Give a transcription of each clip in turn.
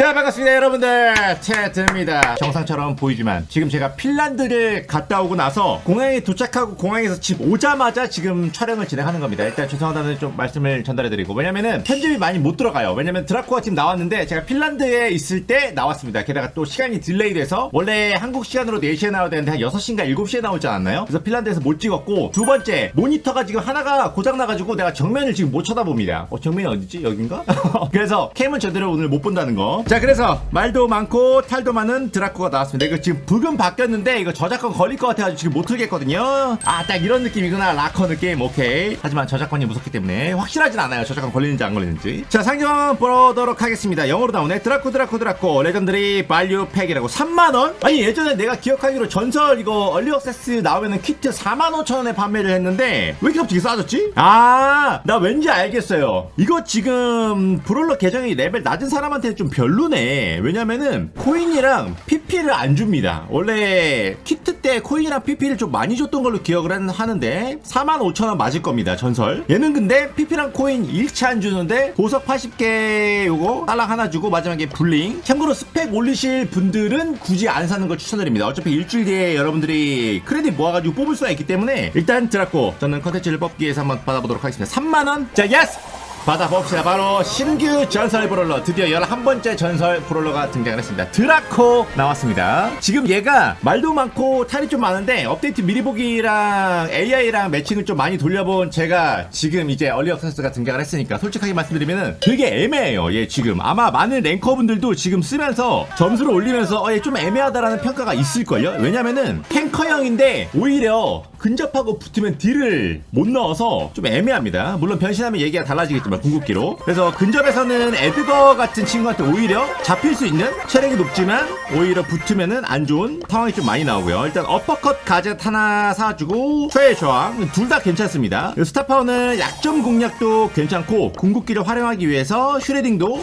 자 반갑습니다 여러분들 채트입니다 정상처럼 보이지만 지금 제가 핀란드를 갔다 오고 나서 공항에 도착하고 공항에서 집 오자마자 지금 촬영을 진행하는 겁니다 일단 죄송하다는 좀 말씀을 전달해드리고 왜냐면은 편집이 많이 못 들어가요 왜냐면 드라코가 지금 나왔는데 제가 핀란드에 있을 때 나왔습니다 게다가 또 시간이 딜레이 돼서 원래 한국 시간으로 4시에 나와야 되는데 한 6시인가 7시에 나오지 않았나요? 그래서 핀란드에서 못 찍었고 두 번째 모니터가 지금 하나가 고장나가지고 내가 정면을 지금 못 쳐다봅니다 어 정면이 어디지? 여긴가? 그래서 캠은 제대로 오늘 못 본다는 거. 자, 그래서 말도 많고 탈도 많은 드라코가 나왔습니다. 이거 지금 부금 바뀌었는데 이거 저작권 걸릴 것 같아가지고 지금 못 틀겠거든요. 아, 딱 이런 느낌이구나. 라커 느낌. 오케이. 하지만 저작권이 무섭기 때문에 확실하진 않아요. 저작권 걸리는지 안 걸리는지. 자, 상점 보도록 하겠습니다. 영어로 나오네. 드라코, 드라코, 드라코. 레전드리 발류 팩이라고 3만원? 아니, 예전에 내가 기억하기로 전설 이거 얼리 액세스 나오면은 키트 4만 5천원에 판매를 했는데 왜 이렇게 갑자기 싸졌지? 아, 나 왠지 알겠어요. 이거 지금 브롤러 계정이 레벨 낮은 사람한테 좀 별로 네. 왜냐면은 코인이랑 PP를 안 줍니다. 원래 키트 때 코인이랑 PP를 좀 많이 줬던 걸로 기억을 한- 하는데 45,000원 맞을 겁니다. 전설. 얘는 근데 PP랑 코인 일치 안 주는데 보석 80개 요거 딸랑 하나 주고 마지막에 불링. 참고로 스펙 올리실 분들은 굳이 안 사는 걸 추천드립니다. 어차피 일주일 뒤에 여러분들이 크레딧 모아가지고 뽑을 수가 있기 때문에 일단 드라코 저는 컨텐츠를 뽑기 위해서 한번 받아보도록 하겠습니다. 3만원. 자, 예스! 받아봅시다. 바로 신규 전설 브롤러. 드디어 11번째 전설 브롤러가 등장을 했습니다. 드라코 나왔습니다. 지금 얘가 말도 많고 탈이 좀 많은데 업데이트 미리 보기랑 AI랑 매칭을 좀 많이 돌려본 제가 지금 이제 얼리 액세스가 등장을 했으니까 솔직하게 말씀드리면 되게 애매해요. 얘 지금 아마 많은 랭커분들도 지금 쓰면서 점수를 올리면서 어, 얘 좀 애매하다라는 평가가 있을걸요? 왜냐면은 탱커형인데 오히려 근접하고 붙으면 딜을 못 넣어서 좀 애매합니다. 물론 변신하면 얘기가 달라지겠지만 궁극기로. 그래서 근접에서는 에드거 같은 친구한테 오히려 잡힐 수 있는 체력이 높지만 오히려 붙으면은 안 좋은 상황이 좀 많이 나오고요. 일단 어퍼컷 가젯 하나 사주고 최애 저항 둘 다 괜찮습니다. 스타파워는 약점 공략도 괜찮고 궁극기를 활용하기 위해서 슈레딩도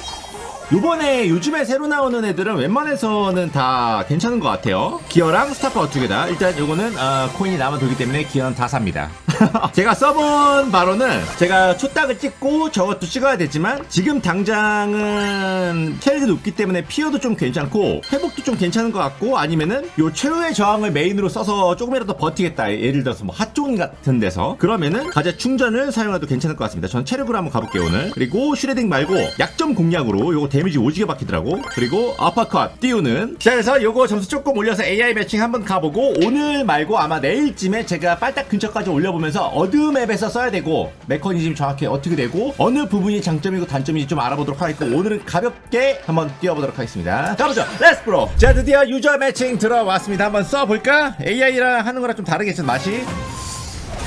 요번에 요즘에 새로 나오는 애들은 웬만해서는 다 괜찮은 것 같아요. 기어랑 스타파워 두 개다. 일단 요거는 어, 코인이 남아 돌기 때문에 기어는 다 삽니다. 제가 써본 바로는 제가 초딱을 찍고 저것도 찍어야 되지만 지금 당장은 체력이 높기 때문에 피어도 좀 괜찮고 회복도 좀 괜찮은 것 같고 아니면은 요 최후의 저항을 메인으로 써서 조금이라도 버티겠다. 예를 들어서 뭐 핫종 같은 데서 그러면은 가자 충전을 사용해도 괜찮을 것 같습니다. 전 체력으로 한번 가볼게요 오늘. 그리고 슈레딩 말고 약점 공략으로 요거 데미지 오지게 박히더라고. 그리고 아파컷 띄우는. 자 그래서 요거 점수 조금 올려서 AI 매칭 한번 가보고 오늘 말고 아마 내일쯤에 제가 빨딱 근처까지 올려보면서 어느 맵에서 써야 되고 메커니즘이 정확히 어떻게 되고 어느 부분이 장점이고 단점인지 좀 알아보도록 하겠고 오늘은 가볍게 한번 뛰어보도록 하겠습니다. 가보죠. 렛츠 브로. 자 드디어 유저 매칭 들어왔습니다. 한번 써볼까? AI랑 하는 거랑 좀 다르겠죠 맛이.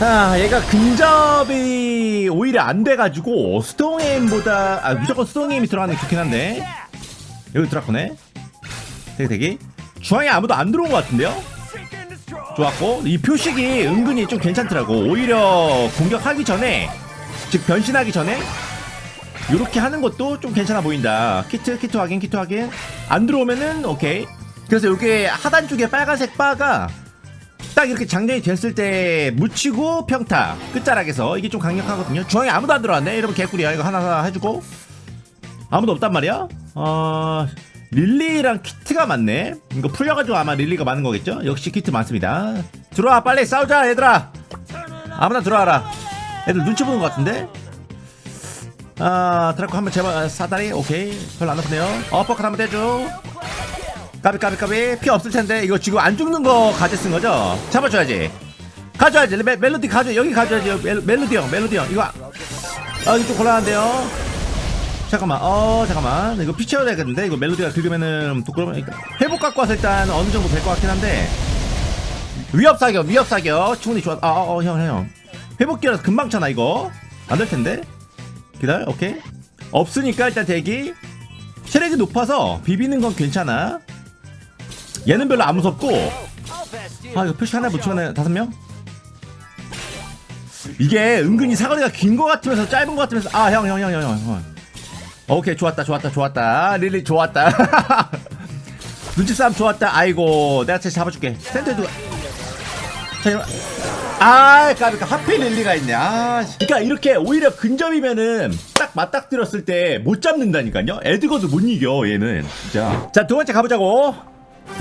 아, 얘가 근접이 오히려 안 돼가지고 스톤에임보다 아 무조건 스톤에임이 들어가는 게 좋긴 한데. 여기 드라코네. 되게 되게 중앙에 아무도 안 들어온 것 같은데요? 좋았고 이 표식이 은근히 좀 괜찮더라고. 오히려 공격하기 전에 즉 변신하기 전에 이렇게 하는 것도 좀 괜찮아 보인다. 키트 키트 확인 키트 확인. 안 들어오면은 오케이. 그래서 이게 하단 쪽에 빨간색 바가 딱 이렇게 장전이 됐을 때 묻히고 평타 끝자락에서 이게 좀 강력하거든요. 중앙에 아무도 안 들어왔네. 이러면 개꿀이야. 이거 하나 해주고. 아무도 없단 말이야? 어... 릴리랑 키트가 많네. 이거 풀려가지고 아마 릴리가 많은 거겠죠? 역시 키트 많습니다. 들어와 빨리 싸우자 얘들아. 아무나 들어와라. 애들 눈치 보는 것 같은데? 아 드라코 한번 제발 아, 사다리? 오케이. 별로 안 아프네요. 어퍼컷 한번 떼줘 까비 까비 까비 피 없을 텐데 이거 지금 안 죽는 거 가져 쓴 거죠? 잡아줘야지. 가져야지. 멜, 멜로디 가져 여기 가져야지. 멜, 멜로디 형 멜로디 형. 이거 아 이거 좀 곤란한데요? 잠깐만. 어 잠깐만. 이거 피 채워야 되겠는데? 이거 멜로디가 긁으면은 부끄러우면 회복 갖고 와서 일단 어느 정도 될 것 같긴 한데. 위협 사격 위협 사격. 충분히 좋아. 아어형형 형. 회복 기라서 금방 차나 이거? 안 될 텐데? 기다려 오케이. 없으니까 일단 대기. 체력이 높아서 비비는 건 괜찮아 얘는 별로 안 무섭고 아 이거 표시 하나 붙이면 다섯 명 이게 은근히 사거리가 긴거 같으면서 짧은 거 같으면서 아 형 형 형 형 형 오케이 좋았다 좋았다 좋았다 릴리 좋았다 눈치 싸움 좋았다 아이고 내가 쟤 잡아줄게 센터에도 자 이리 와. 아, 그러니까 하필 릴리가 있네. 아, 씨. 그러니까 이렇게 오히려 근접이면은 딱 맞닥뜨렸을 때 못 잡는다니까요. 에드거도 못 이겨 얘는 진짜. 자, 두 번째 가보자고.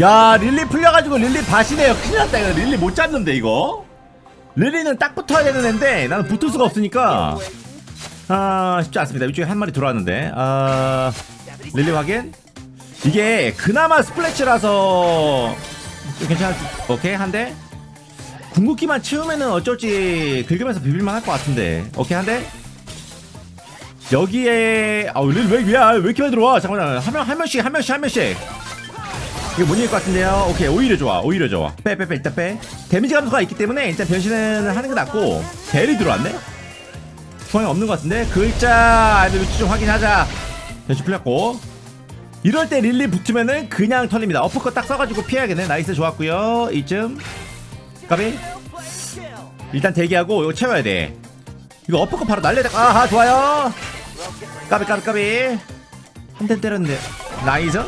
야, 릴리 풀려가지고 릴리 밭이네요. 큰일 났다 이거. 릴리 못 잡는데 이거. 릴리는 딱 붙어야 되는 애인데 나는 붙을 수가 없으니까 아 쉽지 않습니다. 이쪽에 한 마리 들어왔는데 아 릴리 확인. 이게 그나마 괜찮을 수- 오케이 한 대. 궁극기만 치우면은 어쩔지 긁으면서 비빌만 할 것 같은데 오케이 한 대. 여기에 아우 릴왜 야, 왜 이렇게 많이 들어와 잠깐만 한 명 한 명씩 한 명씩 한 명씩 이거 못 이길 것 같은데요? 오케이 오히려 좋아 오히려 좋아. 빼빼빼 일단 빼. 데미지 감소가 있기 때문에 일단 변신을 하는 게 낫고 벨이 들어왔네? 소용이 없는 것 같은데? 글자 아이들 위치 좀 확인하자. 변신 풀렸고. 이럴 때 릴리 붙으면은 그냥 턴입니다. 어퍼컷 딱 써가지고 피해야겠네. 나이스 좋았고요. 이쯤. 까비. 일단 대기하고 이거 채워야 돼. 이거 어퍼컷 바로 날려야 돼. 아하 좋아요. 까비 까비 까비. 한 대 때렸는데. 나이스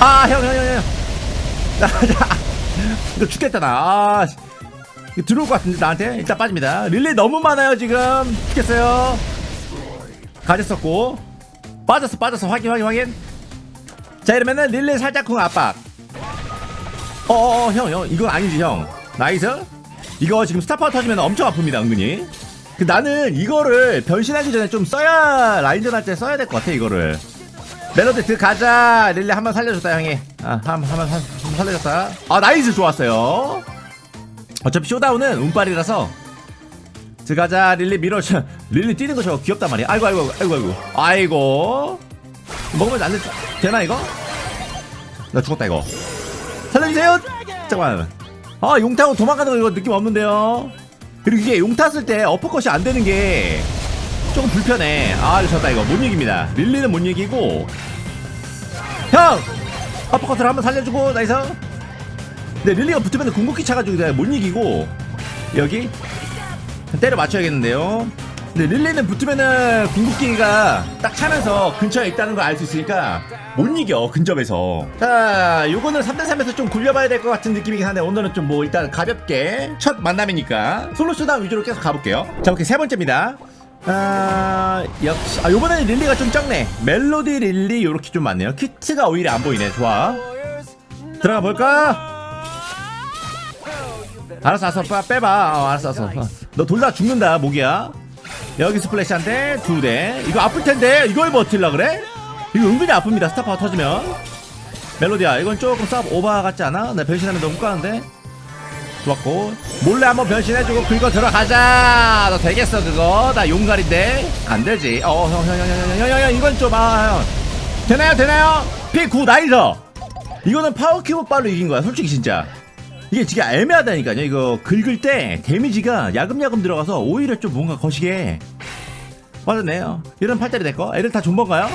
아 형 형 형형. 이거 죽겠다 나 아, 들어올 것 같은데 나한테? 일단 빠집니다. 릴리 너무 많아요 지금. 죽겠어요. 가졌었고. 빠졌어 빠졌어. 확인 확인 확인. 자 이러면은 릴리 살짝 궁 압박. 어어어 형 형. 이건 아니지 형. 나이스. 이거 지금 스타파워 터지면 엄청 아픕니다 은근히. 그 나는 이거를 변신하기 전에 좀 써야 라인전 할 때 써야 될 것 같아 이거를 멜로디 들어가자. 릴리 한 번 살려줬다 형이. 아한번 살려줬다. 아 나이스 좋았어요. 어차피 쇼다운은 운빨이라서. 들어가자 릴리 밀어줘 릴리 뛰는 거 저거 귀엽단 말이야. 아이고 아이고 아이고 아이고. 아이고. 먹으면 안 되, 되나 이거? 나 죽었다 이거. 살려주세요! 잠깐만. 아 용 타고 도망가는 거 이거 느낌 없는데요? 그리고 이게 용 탔을 때 어퍼컷이 안 되는 게 조금 불편해. 아 이거 졌다 이거. 못 이깁니다. 릴리는 못 이기고. 형! 어퍼컷을 한번 살려주고 나이스. 근데 릴리가 붙으면 궁극기 차가지고 내가 못 이기고. 여기? 때려 맞춰야겠는데요. 근데 릴리는 붙으면은 궁극기가 딱 차면서 근처에 있다는 걸 알 수 있으니까 못 이겨 근접에서. 자 요거는 3대3에서 좀 굴려봐야 될 것 같은 느낌이긴 한데 오늘은 좀 뭐 일단 가볍게 첫 만남이니까. 솔로 쇼다운 위주로 계속 가볼게요. 자 오케이. 세 번째입니다 아 역시 아 요번에는 릴리가 좀 적네. 멜로디 릴리 요렇게 좀 많네요. 키트가 오히려 안 보이네. 좋아. 들어가 볼까? 알았어 알았어. 빠, 빼봐. 어, 알았어 알았어. 어. 너 돌다 죽는다 모기야. 여기 스플래시 한 대 두 대. 이거 아플 텐데. 이걸 버틸라 그래? 이거 은근히 아픕니다. 스타파워 터지면. 멜로디야 이건 조금 싸움 오바 같지 않아? 나 변신하면 너무 까는데 좋았고 몰래 한번 변신해주고 긁어 들어가자. 너 되겠어 그거? 나 용갈인데. 안 되지. 어형형형형형형형 이건 좀아형. 되나요 되나요? P9 나이서. 이거는 파워 큐브 빨로 이긴 거야 솔직히 진짜. 이게 지금 애매하다니까요 이거. 긁을 때 데미지가 야금야금 들어가서 오히려 좀 뭔가 거시게. 맞았네요. 이런 팔다리 내거 애들 다 존버인가요?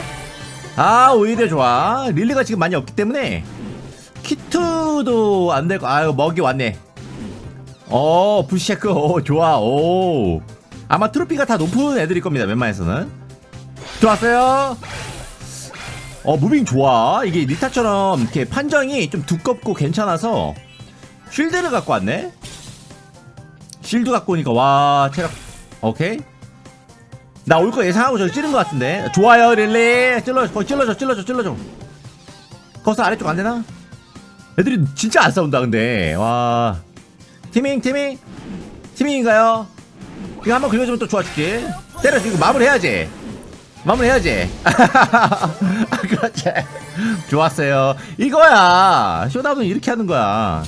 아 오히려 좋아. 릴리가 지금 많이 없기 때문에. 키트도 안 되고 아유 먹이 왔네 어 부시체크. 오 좋아. 오. 아마 트로피가 다 높은 애들일 겁니다 웬만해서는. 들어왔어요? 어 무빙 좋아. 이게 리타처럼 이렇게 판정이 좀 두껍고 괜찮아서 쉴드를 갖고 왔네? 쉴드 갖고 오니까 와 체력. 오케이. 나 올 거 예상하고 저기 찌른 것 같은데. 좋아요 릴리. 찔러줘 거기 찔러줘 찔러줘 찔러줘. 거기서 아래쪽 안 되나? 애들이 진짜 안 싸운다 근데. 와 티밍 티밍. 티밍인가요? 이거 한번 긁어주면 또 좋아줄게 때려 이거 마무리 해야지. 마무리 해야지. 아, 그렇지. 좋았어요. 이거야. 쇼다운은 이렇게 하는 거야.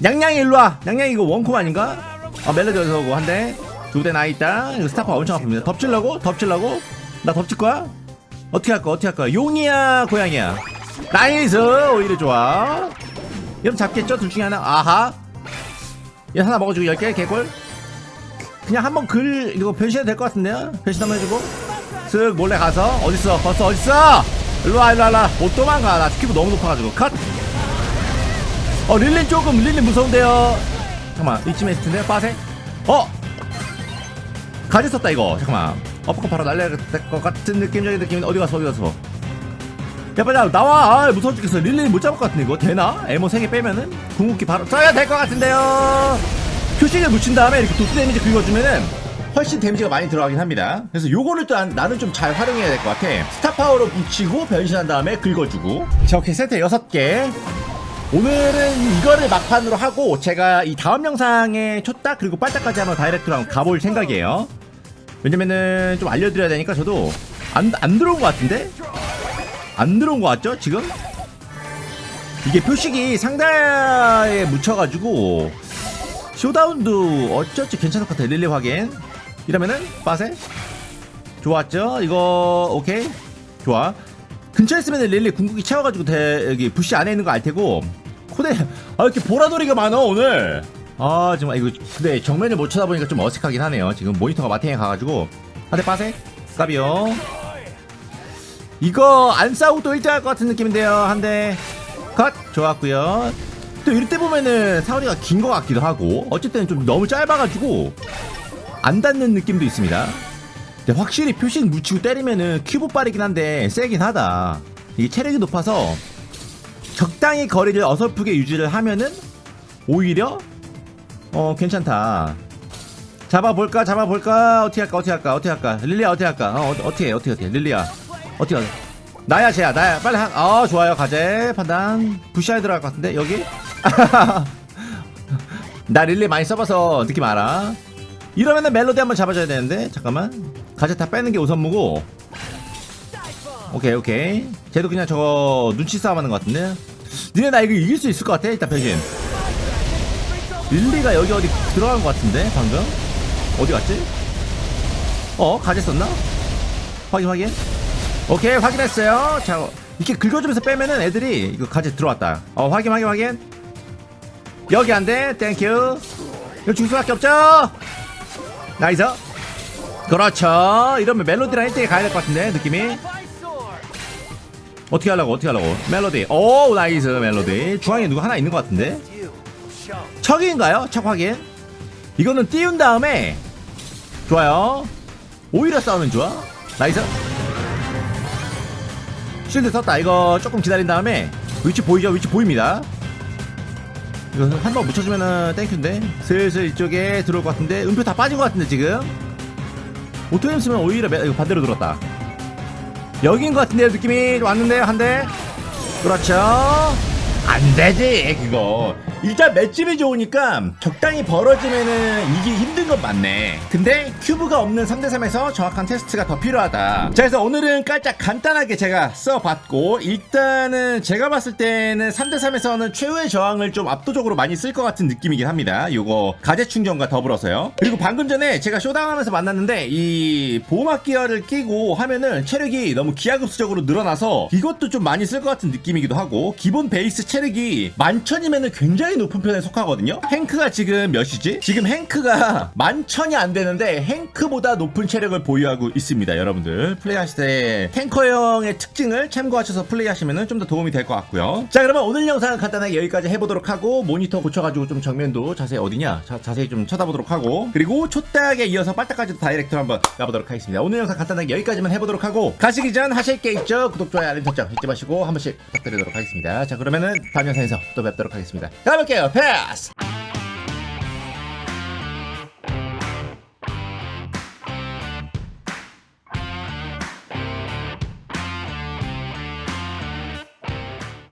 냥냥이 일로와. 냥냥이 이거 원콤 아닌가? 아 멜로디 어디서 오고 한대 두 대 나있다. 이거 스타파 엄청 아픕니다. 덮칠라고? 덮칠라고? 나 덮칠 거야? 어떻게 할 거야? 어떻게 할 거야? 용이야 고양이야. 나이스. 오히려 좋아. 이러면 잡겠죠? 둘 중에 하나? 아하 얘 하나 먹어주고 10개? 개골 그냥 한번 글 이거 변신해도 될 것 같은데요? 변신 한번 해주고. 쓱 몰래 가서. 어딨어? 벌써 어딨어? 일로와 일로와 일로와. 못 도망가 나 스키브 너무 높아가지고. 컷! 어 릴린 조금 릴린 무서운데요. 잠깐만 이쯤에 있을 텐데 빠세? 어! 가지 썼다 이거. 잠깐만. 어퍼컷 바로 날려야 될 것 같은 느낌적인 느낌 어디 가서 어디 가서 야 빨리 나와 아, 무서워 죽겠어 릴린 못 잡을 것 같은데 이거 되나? 에모 3개 빼면은 궁극기 바로 써야 될 것 같은데요 표식을 묻힌 다음에 이렇게 도트 데미지 긁어주면은 훨씬 데미지가 많이 들어가긴 합니다. 그래서 요거를 또 난- 나는 좀 잘 활용해야 될 것 같아. 스타 파워로 붙이고 변신한 다음에 긁어주고. 자, 오케이. 세트 6개. 오늘은 이거를 막판으로 하고 제가 이 다음 영상에 쳤다 그리고 빨딱까지 한번 다이렉트로 한번 가볼 생각이에요. 왜냐면은 좀 알려드려야 되니까 저도 안, 안 들어온 것 같은데? 안 들어온 것 같죠? 지금? 이게 표식이 상단에 묻혀가지고 쇼다운도 어쩌지 괜찮을 것 같아 릴리 확인. 이러면은 빠세? 좋았죠? 이거 오케이. 좋아. 근처에 있으면 릴리 궁극기 채워가지고 대, 여기 부시 안에 있는 거 알 테고. 코데 아 이렇게 보라돌이가 많아 오늘. 아 정말 이거 근데 정면을 못 쳐다보니까 좀 어색하긴 하네요. 지금 모니터가 마탱에 가가지고. 한대 빠세? 까비요 이거 안 싸우고 또 1등 할 것 같은 느낌인데요. 한 대. 컷. 좋았고요. 또 이럴 때 보면은 사거리가 긴 것 같기도 하고 어쨌든 좀 너무 짧아가지고 안 닿는 느낌도 있습니다. 근데 확실히 표식 묻히고 때리면은 큐브 빠르긴 한데 세긴 하다. 이게 체력이 높아서 적당히 거리를 어설프게 유지를 하면은 오히려 어 괜찮다. 잡아볼까? 잡아볼까? 어떻게 할까? 어떻게 할까? 어떻게 할까? 릴리야 어떻게 할까? 어, 어, 어떻게 해? 어떻게 어떻게? 릴리야 어떻게 할까 나야 쟤야 나야. 빨리 한, 어 좋아요. 가재 판단. 부시아에 들어갈 것 같은데 여기? 나 릴리 많이 써봐서 느낌 알아? 이러면은 멜로디 한번 잡아줘야 되는데 잠깐만. 가재 다 빼는 게 우선무고. 오케이 오케이. 쟤도 그냥 저거 눈치 싸움 하는 것 같은데? 니네 나 이거 이길 수 있을 것 같아 일단 변신. 릴리가 여기 어디 들어간 것 같은데 방금? 어디 갔지? 어 가재 썼나? 확인 확인 오케이 확인했어요. 자 이렇게 긁어주면서 빼면은 애들이 이거 가재 들어왔다. 어 확인 확인 확인. 여기 안돼. 땡큐 이거 줄 수밖에 없죠? 나이스. 그렇죠. 이러면 멜로디랑 1등에 가야 될 것 같은데 느낌이. 어떻게 하려고 어떻게 하려고? 멜로디. 오 나이스 멜로디. 중앙에 누구 하나 있는 것 같은데? 척인가요? 척 확인. 이거는 띄운 다음에 좋아요. 오히려 싸우면 좋아. 나이스 실드 썼다. 이거 조금 기다린 다음에 위치 보이죠? 위치 보입니다. 이거 한 번 묻혀주면은 땡큐인데. 슬슬 이쪽에 들어올 것 같은데. 음표 다 빠진 것 같은데 지금. 오토임 쓰면 오히려 매- 이거 반대로 들었다. 여긴 것 같은데요 느낌이? 왔는데요 한대? 그렇죠. 안 되지 그거 일단 맷집이 좋으니까 적당히 벌어지면은 이기 힘든 건 맞네. 근데 큐브가 없는 3대3에서 정확한 테스트가 더 필요하다. 자 그래서 오늘은 깔짝 간단하게 제가 써봤고 일단은 제가 봤을 때는 3대3에서는 최후의 저항을 좀 압도적으로 많이 쓸 것 같은 느낌이긴 합니다. 요거 가제 충전과 더불어서요. 그리고 방금 전에 제가 쇼다운 하면서 만났는데 이 보호막 기어를 끼고 하면은 체력이 너무 기하급수적으로 늘어나서 이것도 좀 많이 쓸 것 같은 느낌이기도 하고 기본 베이스 체력이 만천이면은 굉장히 높은 편에 속하거든요. 행크가 지금 몇이지? 지금 행크가 만천이 안 되는데 행크보다 높은 체력을 보유하고 있습니다 여러분들. 플레이하실 때 탱커형의 특징을 참고하셔서 플레이하시면 좀 더 도움이 될 것 같고요. 자 그러면 오늘 영상은 간단하게 여기까지 해보도록 하고 모니터 고쳐가지고 좀 정면도 자세히 어디냐 자, 자세히 좀 쳐다보도록 하고 그리고 초딱에 이어서 빨딱까지도 다이렉트로 한번 가보도록 하겠습니다. 오늘 영상 간단하게 여기까지만 해보도록 하고 가시기 전 하실 게 있죠? 구독 좋아요 알림 설정 잊지 마시고 한 번씩 부탁드리도록 하겠습니다. 자 그러면은 다음 영상에서 또 뵙도록 하겠습니다. 가볼 게요 패스